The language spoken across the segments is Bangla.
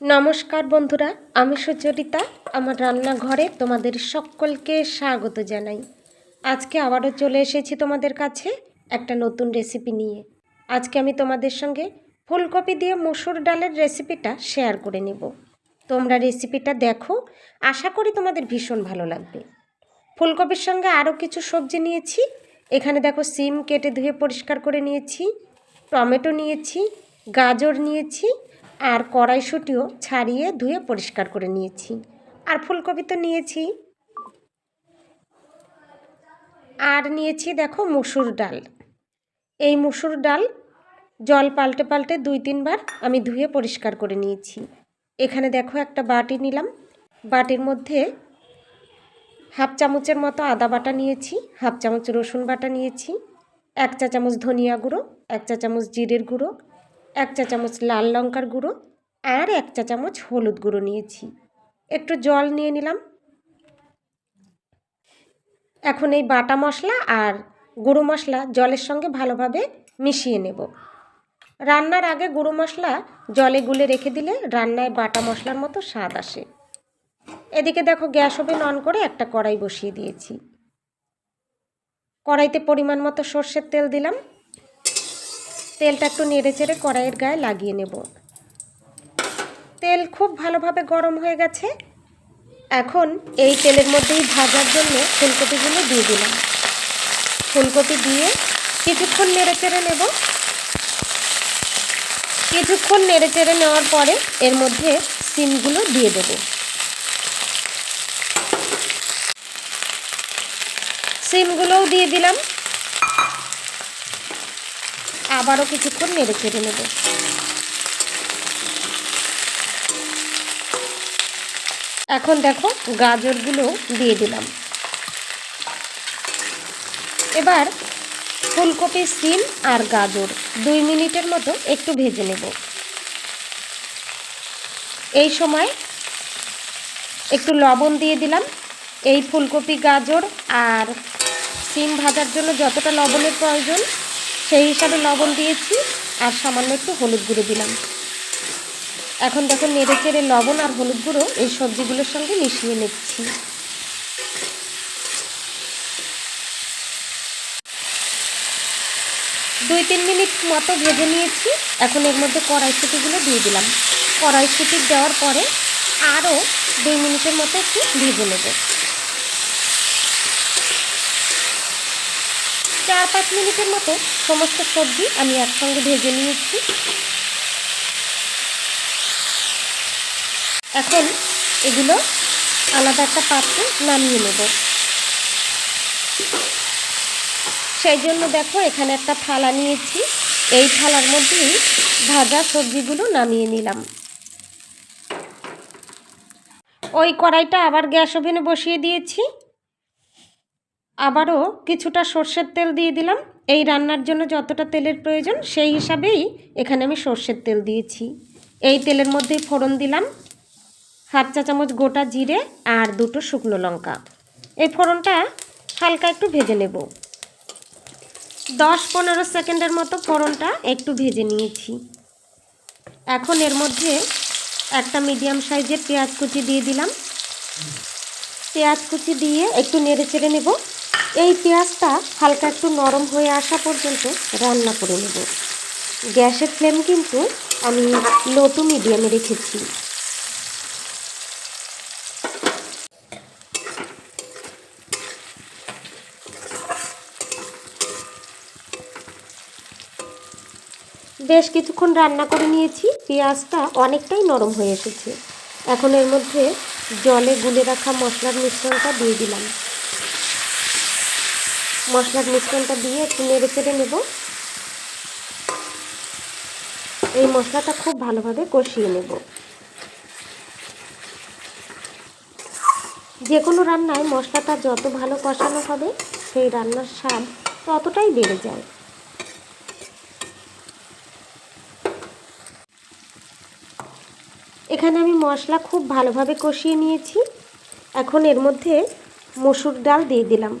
নমস্কার বন্ধুরা, আমি সুচরিতা। আমার রান্নাঘরে তোমাদের সকলকে স্বাগত জানাই। আজকে আবারও চলে এসেছি তোমাদের কাছে একটা নতুন রেসিপি নিয়ে। আজকে আমি তোমাদের সঙ্গে ফুলকপি দিয়ে মসুর ডালের রেসিপিটা শেয়ার করে নেব। তোমরা রেসিপিটা দেখো, আশা করি তোমাদের ভীষণ ভালো লাগবে। ফুলকপির সঙ্গে আরও কিছু সবজি নিয়েছি। এখানে দেখো সিম কেটে ধুয়ে পরিষ্কার করে নিয়েছি, টমেটো নিয়েছি, গাজর নিয়েছি আর কড়াইশুঁটিও ছাড়িয়ে ধুয়ে পরিষ্কার করে নিয়েছি। আর ফুলকপি তো নিয়েছি। আর নিয়েছি দেখো মুসুর ডাল। এই মুসুর ডাল জল পাল্টে পাল্টে দুই তিনবার আমি ধুয়ে পরিষ্কার করে নিয়েছি। এখানে দেখো একটা বাটি নিলাম। বাটির মধ্যে হাফ চামচের মতো আদা বাটা নিয়েছি, হাফ চামচ রসুন বাটা নিয়েছি, এক চা চামচ ধনিয়া গুঁড়ো, এক চা চামচ জিরের গুঁড়ো এক চা চামচ লাল লঙ্কার গুঁড়ো আর এক চা চামচ হলুদ গুঁড়ো নিয়েছি। একটু জল নিয়ে নিলাম। এখন এই বাটা মশলা আর গুঁড়ো মশলা জলের সঙ্গে ভালোভাবে মিশিয়ে নেব। রান্নার আগে গুঁড়ো মশলা জলে গুলে রেখে দিলে রান্নায় বাটা মশলার মতো স্বাদ আসে। এদিকে দেখো গ্যাস ওভেন অন করে একটা কড়াই বসিয়ে দিয়েছি। কড়াইতে পরিমাণ মতো সর্ষের তেল দিলাম। তেলটা একটু নেড়ে চেড়ে কড়াইয়ের গায়ে লাগিয়ে নেব। তেল খুব ভালোভাবে গরম হয়ে গেছে। এখন এই তেলের মধ্যেই ভাজার জন্য ফুলকপিগুলো দিয়ে দিলাম। ফুলকপি দিয়ে কিছুক্ষণ নেড়ে চেড়ে নেব। কিছুক্ষণ নেড়ে চেড়ে নেওয়ার পরে এর মধ্যে সিমগুলো দিয়ে দেব। সিমগুলোও দিয়ে দিলাম। আবারও কিছুক্ষণ নেড়ে চেড়ে নেব। এখন দেখো গাজরগুলো দিয়ে দিলাম। এবার ফুলকপি সিম আর গাজর দুই মিনিটের মতো একটু ভেজে নেব। এই সময় একটু লবণ দিয়ে দিলাম। এই ফুলকপি গাজর আর সিম ভাজার জন্য যতটা লবণের প্রয়োজন সেই হিসাবে লবণ দিয়েছি আর সামান্য একটু হলুদ গুঁড়ো দিলাম। এখন দেখো নেড়ে চেড়ে লবণ আর হলুদ গুঁড়ো এই সবজিগুলোর সঙ্গে মিশিয়ে নিচ্ছি। দুই তিন মিনিট মতো ভেজে নিয়েছি। এখন এর মধ্যে কড়াইশুটিগুলো দিয়ে দিলাম। কড়াইশুটি দেওয়ার পরে আরও দুই মিনিটের মতো একটু ভেজে নেব। চার পাঁচ মিনিটের মতো সমস্ত সবজি আমি একসঙ্গে ভেজে নিয়েছি। এখন এগুলো আলাদা একটা পাত্রে নামিয়ে নেব। সেই জন্য দেখো, এখানে একটা থালা নিয়েছি। এই থালার মধ্যেই ভাজা সবজিগুলো নামিয়ে নিলাম। ওই কড়াইটা আবার গ্যাস ওভেনে বসিয়ে দিয়েছি। আবারও কিছুটা সর্ষের তেল দিয়ে দিলাম। এই রান্নার জন্য যতটা তেলের প্রয়োজন সেই হিসাবেই এখানে আমি সর্ষের তেল দিয়েছি। এই তেলের মধ্যেই ফোড়ন দিলাম, হাফ চা চামচ গোটা জিরে আর দুটো শুকনো লঙ্কা। এই ফোড়নটা হালকা একটু ভেজে নেব। দশ পনেরো সেকেন্ডের মতো ফোড়নটা একটু ভেজে নিয়েছি। এখন এর মধ্যে একটা মিডিয়াম সাইজের পেঁয়াজ কুচি দিয়ে দিলাম। পেঁয়াজ কুচি দিয়ে একটু নেড়ে চেড়ে নেব। এই পেঁয়াজটা হালকা একটু নরম হয়ে আসা পর্যন্ত রান্না করে নেব। গ্যাসের ফ্লেম কিন্তু আমি লো টু মিডিয়ামে রেখেছি। বেশ কিছুক্ষণ রান্না করে নিয়েছি, পেঁয়াজটা অনেকটাই নরম হয়ে এসেছে। এখন এর মধ্যে জলে গুলে রাখা মশলার মিশ্রণটা দিয়ে দিলাম। মশলার মিশ্রণটা দিয়ে একটু নেড়ে চেড়ে নেব। এই মশলাটা খুব ভালোভাবে কষিয়ে নেব। যে কোনো রান্নায় মশলাটা যত ভালো কষানো হবে, সেই রান্নার স্বাদ ততটাই বেড়ে যায়। এখানে আমি মশলা খুব ভালোভাবে কষিয়ে নিয়েছি। এখন এর মধ্যে মসুর ডাল দিয়ে দিলাম।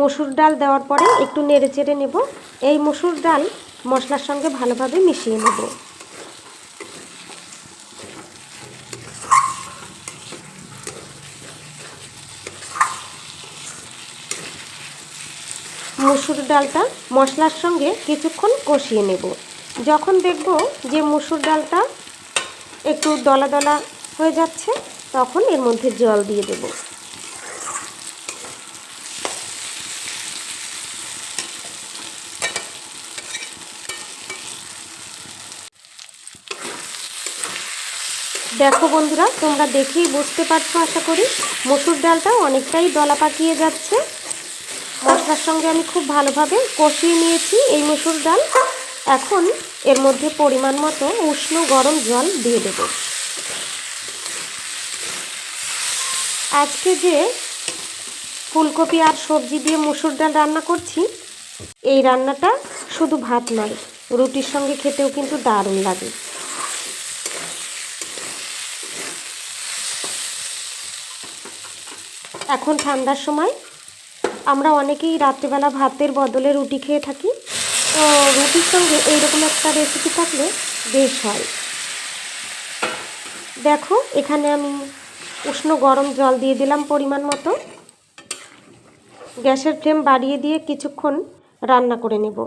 মসুর ডাল দেওয়ার পরে একটু নেড়ে চেড়ে নেব। এই মসুর ডাল মশলার সঙ্গে ভালোভাবে মিশিয়ে নেব। মুসুর ডালটা মশলার সঙ্গে কিছুক্ষণ কষিয়ে নেব। যখন দেখব যে মুসুর ডালটা একটু দলা দলা হয়ে যাচ্ছে, তখন এর মধ্যে জল দিয়ে দেব। দেখো বন্ধুরা, তোমরা দেখেই বুঝতে পারছ, আশা করি। মসুর ডালটা অনেকটাই দলা পাকিয়ে যাচ্ছে। মশলার সঙ্গে আমি খুব ভালোভাবে কষিয়ে নিয়েছি এই মসুর ডাল। এখন এর মধ্যে পরিমাণ মতো উষ্ণ গরম জল দিয়ে দেব। আজকে যে ফুলকপি আর সবজি দিয়ে মুসুর ডাল রান্না করছি, এই রান্নাটা শুধু ভাত নয়, রুটির সঙ্গে খেতেও কিন্তু দারুণ লাগে। এখন ঠান্ডার সময় আমরা অনেকেই রাত্রিবেলা ভাতের বদলে রুটি খেয়ে থাকি। তো রুটির সঙ্গে এইরকম একটা রেসিপি থাকলে বেশ হয়। দেখো, এখানে আমি উষ্ণ গরম জল দিয়ে দিলাম পরিমাণ মতো। গ্যাসের ফ্লেম বাড়িয়ে দিয়ে কিছুক্ষণ রান্না করে নেব।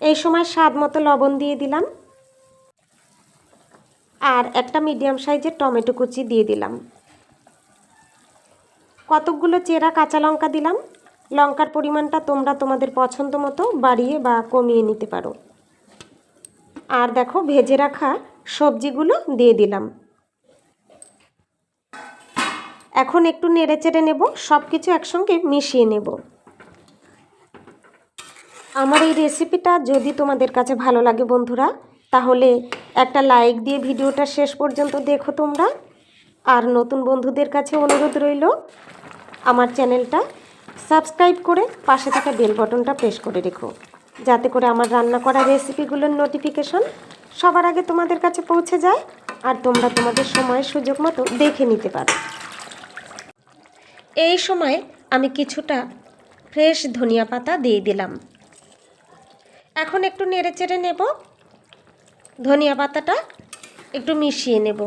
এই সময় স্বাদ মতো লবণ দিয়ে দিলাম। আর একটা মিডিয়াম সাইজের টমেটো কুচি দিয়ে দিলাম। কতকগুলো চেরা কাঁচা লঙ্কা দিলাম। লঙ্কার পরিমাণটা তোমরা তোমাদের পছন্দ মতো বাড়িয়ে বা কমিয়ে নিতে পারো। আর দেখো, ভেজে রাখা সবজিগুলো দিয়ে দিলাম। এখন একটু নেড়ে চেড়ে নেব সব কিছু একসঙ্গে মিশিয়ে নেব। আমার এই রেসিপিটা যদি তোমাদের কাছে ভালো লাগে বন্ধুরা, তাহলে একটা লাইক দিয়ে ভিডিওটা শেষ পর্যন্ত দেখো তোমরা। আর নতুন বন্ধুদের কাছে অনুরোধ রইল আমার চ্যানেলটা সাবস্ক্রাইব করে পাশে থাকা বেল বটনটা প্রেস করে রেখো। যাতে করে আমার রান্না করা রেসিপিগুলোর নোটিফিকেশন সবার আগে তোমাদের কাছে পৌঁছে যায় আর তোমরা তোমাদের সময় সুযোগ মতো দেখে নিতে পারো। এই সময় আমি কিছুটা ফ্রেশ ধনিয়া পাতা দিয়ে দিলাম। এখন একটু নেড়ে চেড়ে নেব। ধনিয়া পাতাটা একটু মিশিয়ে নেব।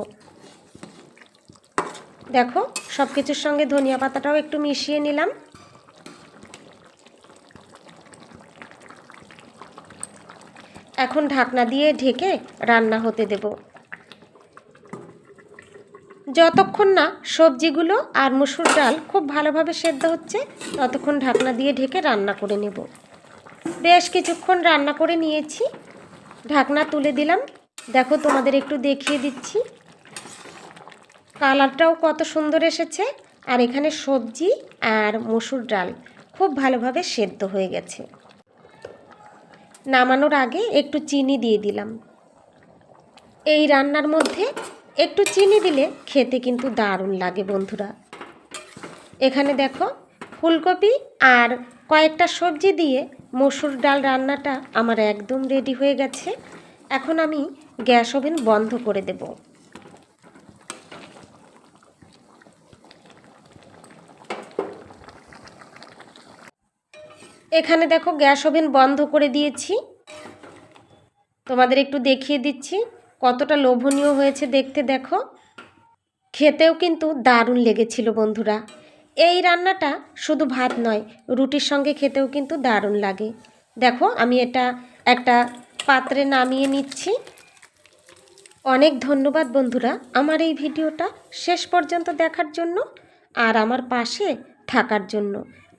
দেখো সব কিছুর সঙ্গে ধনিয়া পাতাটাও একটু মিশিয়ে নিলাম। এখন ঢাকনা দিয়ে ঢেকে রান্না হতে দেব। যতক্ষণ না সবজিগুলো আর মুসুর ডাল খুব ভালোভাবে সেদ্ধ হচ্ছে, ততক্ষণ ঢাকনা দিয়ে ঢেকে রান্না করে নেব। বেশ কিছুক্ষণ রান্না করে নিয়েছি। ঢাকনা তুলে দিলাম। দেখো তোমাদের একটু দেখিয়ে দিচ্ছি। কালারটাও কত সুন্দর এসেছে। আর এখানে সবজি আর মসুর ডাল খুব ভালোভাবে সেদ্ধ হয়ে গেছে। নামানোর আগে একটু চিনি দিয়ে দিলাম। এই রান্নার মধ্যে একটু চিনি দিলে খেতে কিন্তু দারুণ লাগে বন্ধুরা। এখানে দেখো ফুলকপি আর কয়েকটা সবজি দিয়ে মসুর ডাল রান্নাটা আমার একদম রেডি হয়ে গেছে। এখন আমি গ্যাস ওভেন বন্ধ করে দেবো। এখানে দেখো গ্যাস ওভেন বন্ধ করে দিয়েছি। তোমাদের একটু দেখিয়ে দিচ্ছি কতটা লোভনীয় হয়েছে দেখতে দেখো। খেতেও কিন্তু দারুণ লেগেছিল বন্ধুরা। এই রান্নাটা শুধু ভাত নয়, রুটির সঙ্গে খেতেও কিন্তু দারুণ লাগে। দেখো আমি এটা একটা পাত্রে নামিয়ে নিচ্ছি। অনেক ধন্যবাদ বন্ধুরা আমার এই ভিডিওটা শেষ পর্যন্ত দেখার জন্য আর আমার পাশে থাকার জন্য।